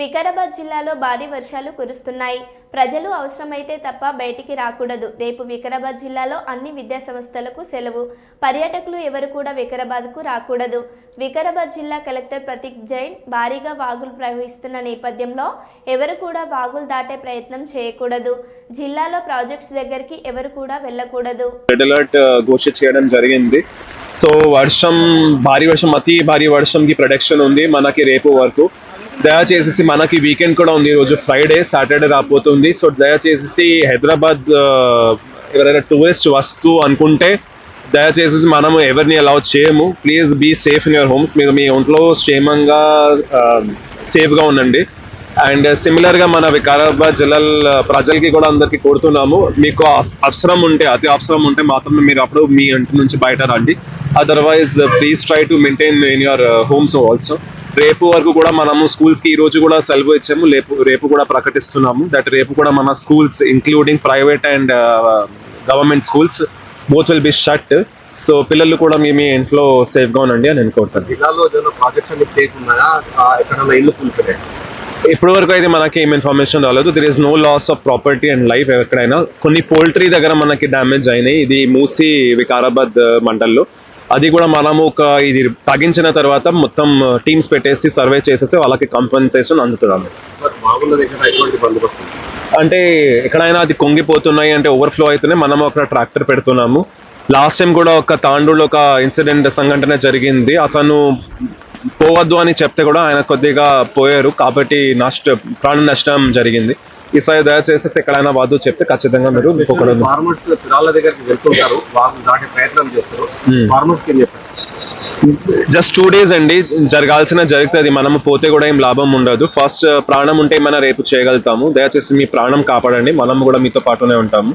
వికారాబాద్ జిల్లాలో భారీ వర్షాలు కురుస్తున్నాయి. ప్రజలు అవసరమైతే తప్ప బయటికి రాకూడదు. రేపు వికారాబాద్ జిల్లాలో అన్ని విద్యా సంస్థలకు సెలవు. పర్యాటకులు ఎవరు కూడా వికారాబాద్కు రాకూడదు. వికారాబాద్ జిల్లా కలెక్టర్ ప్రతీక్ జైన్ భారీగా వాగులు ప్రవహిస్తున్న నేపథ్యంలో ఎవరు కూడా వాగులు దాటే ప్రయత్నం చేయకూడదు. జిల్లాలో ప్రాజెక్ట్స్ దగ్గరికి ఎవరు కూడా వెళ్ళకూడదు. రెడ్ అలర్ట్ ఘోషిత చేయడం జరిగింది. సో వర్షం భారీ వర్షం అతి భారీ వర్షంకి ప్రొడక్షన్ ఉంది మనకి రేపు వరకు. దయచేసి మనకి వీకెండ్ కూడా ఉంది. ఈరోజు ఫ్రైడే సాటర్డే రాబోతుంది. సో దయచేసి హైదరాబాద్ ఎవరైనా టూరిస్ట్ వస్తూ అనుకుంటే దయచేసి మనము ఎవరిని అలౌ చేయము. Please be safe in your homes మీరు మీ ఒంట్లో క్షేమంగా సేఫ్గా ఉండండి. అండ్ సిమిలర్ uh, గా మన వికారాబాద్ జిల్లా uh, ప్రజలకి కూడా అందరికి కోరుతున్నాము. మీకు అవసరం ఉంటే అతి అవసరం ఉంటే మాత్రమే మీరు అప్పుడు మీ ఇంటి నుంచి బయట రండి. Otherwise please try to maintain in your homes also రేపు వరకు కూడా మనము స్కూల్స్కి ఈ రోజు కూడా సెలవు ఇచ్చాము. రేపు రేపు కూడా ప్రకటిస్తున్నాము. దట్ రేపు కూడా మన schools including private and government schools both will be shut so పిల్లలు కూడా మీ మీ ఇంట్లో సేఫ్గా ఉండండి అని అనుకుంటుంది జిల్లాలో ఏదైనా ప్రాజెక్ట్స్ అన్ని చేయకుండా ఎక్కడైనా ఇల్లు కూలిపోయాయి? ఇప్పటి వరకు అయితే మనకి ఏం ఇన్ఫర్మేషన్ రాలేదు. There is no loss of property and life ఎక్కడైనా. కొన్ని పోల్ట్రీ దగ్గర మనకి డ్యామేజ్ అయినాయి. ఇది మూసి వికారాబాద్ మండల్లో. అది కూడా మనము ఒక ఇది తగ్గించిన తర్వాత మొత్తం టీమ్స్ పెట్టేసి సర్వే చేసేసి వాళ్ళకి కంపెన్సేషన్ అందుతుంది? అంటే ఎక్కడైనా అది కొంగిపోతున్నాయి అంటే ఓవర్ఫ్లో అవుతున్నాయి మనం ఒక ట్రాక్టర్ పెడుతున్నాము. లాస్ట్ టైం కూడా ఒక తాండూలో ఒక ఇన్సిడెంట్ సంఘటన జరిగింది. అతను పోవద్దు అని చెప్తే కూడా ఆయన కొద్దిగా పోయారు. కాబట్టి నష్ట ప్రాణ నష్టం జరిగింది. ఈసారి దయచేసి ఎక్కడైనా వద్దు చెప్తే ఖచ్చితంగా మీరు ఫార్మర్స్ పిల్లల దగ్గరికి వెళ్తుంటారు. వాళ్ళు దాటే ప్రయత్నం చేస్తారు. ఫార్మర్స్ జస్ట్ టూ డేస్ అండి. జరగాల్సిన జరుగుతుంది. మనము పోతే కూడా ఏం లాభం ఉండదు. ఫస్ట్ ప్రాణం ఉంటే మనం రేపు చేయగలుగుతాము. దయచేసి మీ ప్రాణం కాపాడండి. మనం కూడా మీతో పాటునే ఉంటాము.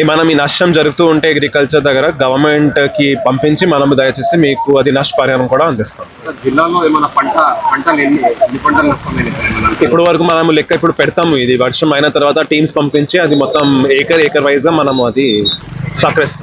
ఏమైనా మీ నష్టం జరుగుతూ ఉంటే అగ్రికల్చర్ దగ్గర గవర్నమెంట్కి పంపించి మనము దయచేసి మీకు అది నష్టపరిహారం కూడా అందిస్తాం. సార్, జిల్లాలో ఏమైనా పంట పంటలు ఎన్ని పంటలు ఇప్పుడు వరకు మనము లెక్క ఇప్పుడు పెడతాము ఇది వర్షం అయిన తర్వాత టీమ్స్ పంపించి అది మొత్తం ఏకర్ ఏకర్ వైజ్ మనము అది సక్రెస్